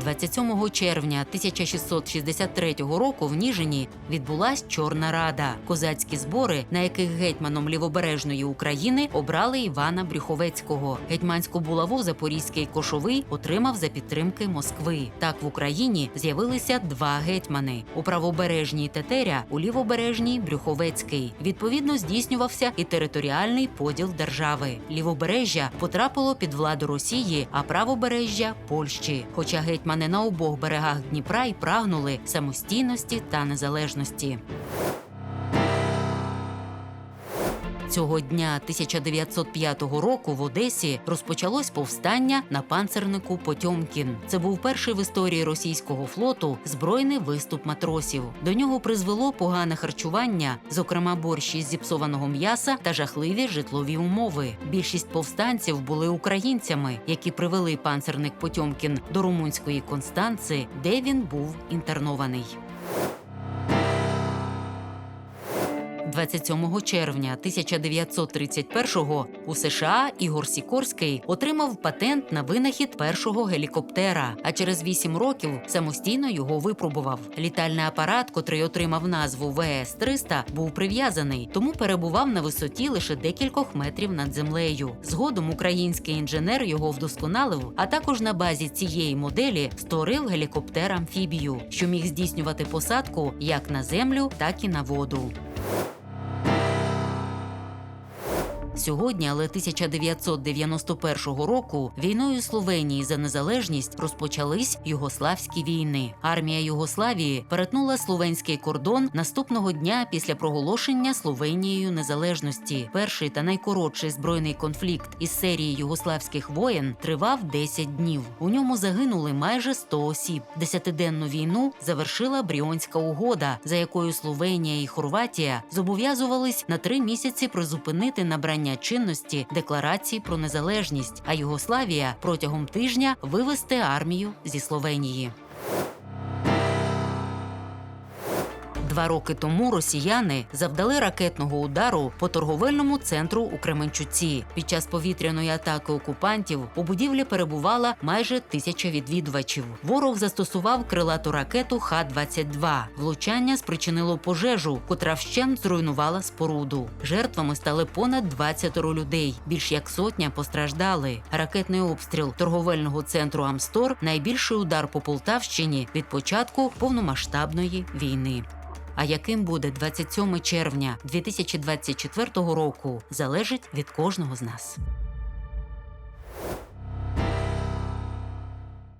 27 червня 1663 року в Ніжині відбулась Чорна Рада, козацькі збори, на яких гетьманом лівобережної України обрали Івана Брюховецького. Гетьманську булаву Запорізький кошовий отримав за підтримки Москви. Так в Україні з'явилися два гетьмани у правобережній Тетеря, у лівобережній Брюховецький. Відповідно, здійснювався і територіальний поділ держави. Лівобережжя потрапило під владу Росії, а правобережжя Польщі. Хоча гетьмани на обох берегах Дніпра й прагнули самостійності та незалежності. Цього дня 1905 року в Одесі розпочалось повстання на панцернику Потьомкін. Це був перший в історії російського флоту збройний виступ матросів. До нього призвело погане харчування, зокрема борщ із зіпсованого м'яса та жахливі житлові умови. Більшість повстанців були українцями, які привели панцерник Потьомкін до румунської Констанци, де він був інтернований. 27 червня 1931-го у США Ігор Сікорський отримав патент на винахід першого гелікоптера, а через 8 років самостійно його випробував. Літальний апарат, котрий отримав назву ВС-300, був прив'язаний, тому перебував на висоті лише декількох метрів над землею. Згодом український інженер його вдосконалив, а також на базі цієї моделі створив гелікоптер амфібію, що міг здійснювати посадку як на землю, так і на воду. Сьогодні, але 1991 року, війною Словенії за незалежність розпочались югославські війни. Армія Югославії перетнула словенський кордон наступного дня після проголошення Словенією незалежності. Перший та найкоротший збройний конфлікт із серії югославських воєн тривав 10 днів. У ньому загинули майже 100 осіб. Десятиденну війну завершила Бріонська угода, за якою Словенія і Хорватія зобов'язувались на три місяці призупинити набрання чинності декларації про незалежність, а Югославія протягом тижня вивести армію зі Словенії. Два роки тому росіяни завдали ракетного удару по торговельному центру у Кременчуці. Під час повітряної атаки окупантів у будівлі перебувала майже тисяча відвідувачів. Ворог застосував крилату ракету Х-22. Влучання спричинило пожежу, котра вщент зруйнувала споруду. Жертвами стали понад 20 людей. Більш як сотня постраждали. Ракетний обстріл торговельного центру Амстор найбільший удар по Полтавщині від початку повномасштабної війни. А яким буде 27 червня 2024 року, залежить від кожного з нас.